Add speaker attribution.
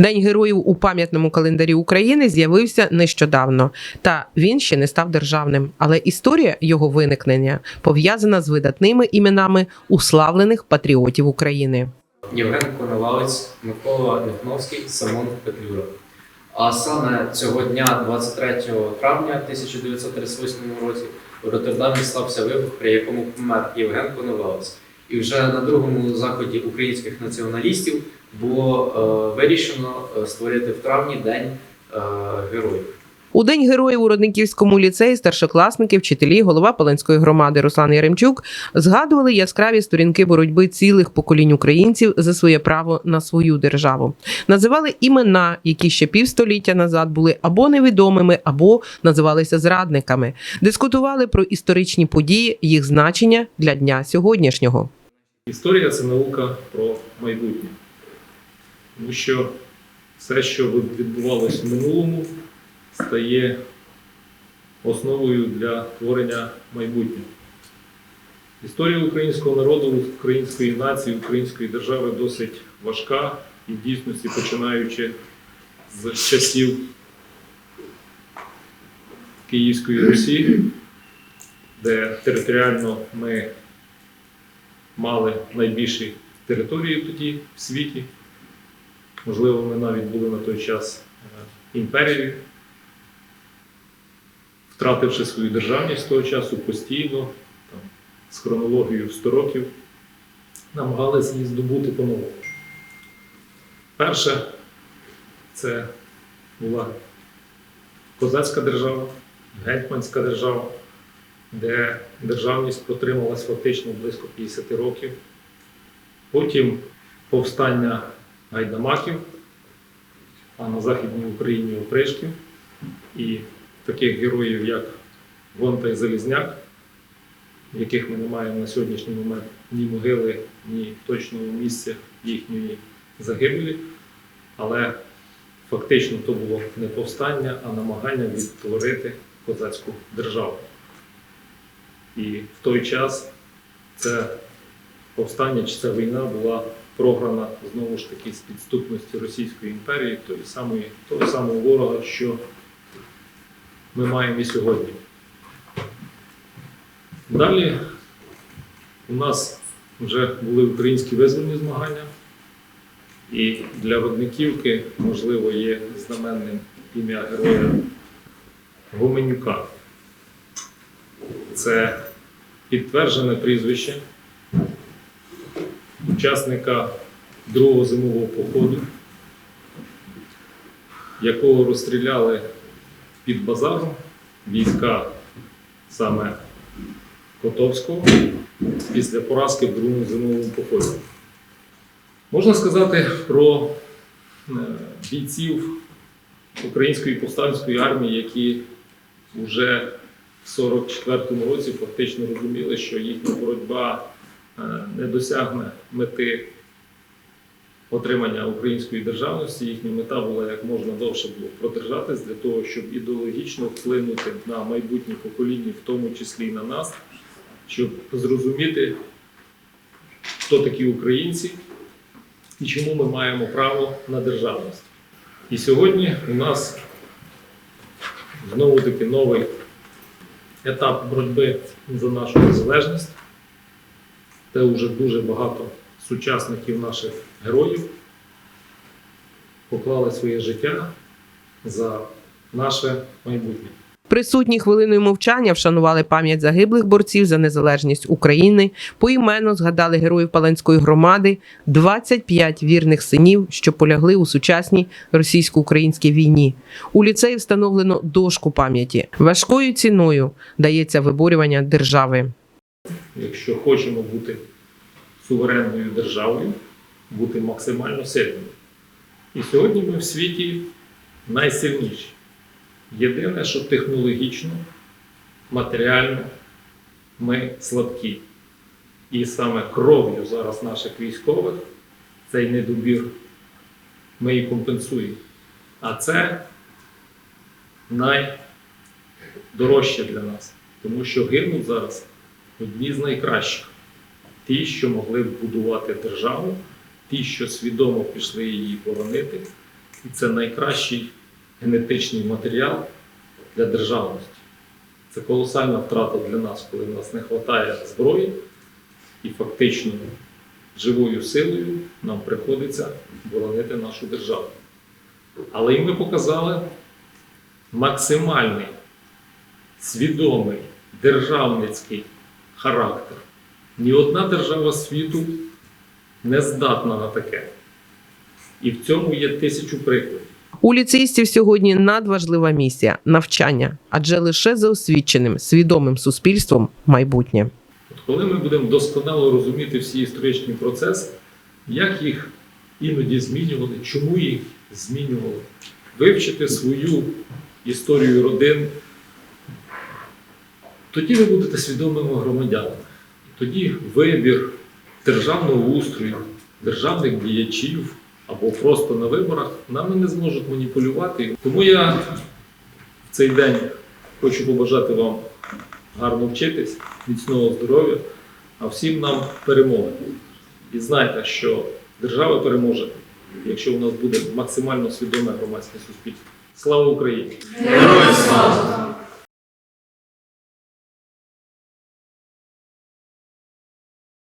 Speaker 1: День героїв у пам'ятному календарі України з'явився нещодавно, та він ще не став державним. Але історія його виникнення пов'язана з видатними іменами уславлених патріотів України.
Speaker 2: Євген Коновалець, Микола Нехновський, Самон Петлюра. А саме цього дня, 23 травня 1938 році, у Роттердамі стався вибух, при якому помер Євген Коновалець. І вже на другому заході українських націоналістів було е, вирішено е, створити в травні День е, героїв.
Speaker 1: У день героїв у Родниківському ліцеї старшокласники, вчителі, голова Паленської громади Руслан Яремчук згадували яскраві сторінки боротьби цілих поколінь українців за своє право на свою державу. Називали імена, які ще півстоліття назад були або невідомими, або називалися зрадниками. Дискутували про історичні події, їх значення для дня сьогоднішнього.
Speaker 3: Історія це наука про майбутнє. Тому що все, що відбувалося в минулому, стає основою для творення майбутнього. Історія українського народу, української нації, української держави досить важка і в дійсності починаючи з часів Київської Русі, де територіально ми мали найбільші території тоді в світі. Можливо, ми навіть були на той час е, імперією, втративши свою державність того часу постійно, там, з хронологією в 100 років, намагалися її здобути по-новому. Перше, це була козацька держава, гетьманська держава де державність протрималась фактично близько 50 років. Потім повстання гайдамаків, а на Західній Україні опришків. І таких героїв, як Гонта і Залізняк, яких ми не маємо на сьогоднішній момент ні могили, ні точного місця їхньої загибелі. Але фактично то було не повстання, а намагання відтворити козацьку державу. І в той час це повстання чи ця війна була програна знову ж таки з підступності Російської імперії, тої самої, того самого ворога, що ми маємо і сьогодні. Далі у нас вже були українські визвольні змагання, і для родниківки, можливо, є знаменним ім'я героя Гоменюка. Це підтверджене прізвище учасника другого зимового походу, якого розстріляли під базаром війська саме Котовського після поразки в другому зимовому поході. Можна сказати про е, бійців Української повстанської армії, які вже в 44-му році фактично розуміли, що їхня боротьба не досягне мети отримання української державності. Їхня мета була як можна довше було продержатись для того, щоб ідеологічно вплинути на майбутнє покоління, в тому числі і на нас, щоб зрозуміти, хто такі українці і чому ми маємо право на державність. І сьогодні у нас знову таки новий етап боротьби за нашу незалежність, де вже дуже багато сучасників наших героїв поклали своє життя за наше майбутнє.
Speaker 1: Присутні хвилиною мовчання вшанували пам'ять загиблих борців за незалежність України. Поіменно згадали героїв Паланської громади, 25 вірних синів, що полягли у сучасній російсько-українській війні. У ліцеї встановлено дошку пам'яті. Важкою ціною дається виборювання держави.
Speaker 3: Якщо хочемо бути суверенною державою, бути максимально сильними. І сьогодні ми в світі найсильніші. Єдине, що технологічно, матеріально ми слабкі. І саме кров'ю зараз наших військових цей недобір ми і компенсуємо. А це найдорожче для нас, тому що гинуть зараз одні з найкращих. Ті, що могли будувати державу, ті, що свідомо пішли її боронити, І це найкращий генетичний матеріал для державності. Це колосальна втрата для нас, коли в нас не вистачає зброї, і фактично живою силою нам приходиться боронити нашу державу. Але і ми показали максимальний свідомий державницький характер. Ні одна держава світу не здатна на таке. І в цьому є тисячу прикладів.
Speaker 1: У ліцеїстів сьогодні надважлива місія навчання, адже лише за освіченим, свідомим суспільством майбутнє.
Speaker 3: От коли ми будемо досконало розуміти всі історичні процеси, як їх іноді змінювали, чому їх змінювали, вивчити свою історію родин, тоді ви будете свідомими громадянами. Тоді вибір державного устрою, державних діячів або просто на виборах нами не зможуть маніпулювати. Тому я в цей день хочу побажати вам гарно вчитись, міцного здоров'я, а всім нам перемоги. І знайте, що держава переможе, якщо у нас буде максимально свідоме громадське суспільство. Слава Україні!
Speaker 4: Героям слава!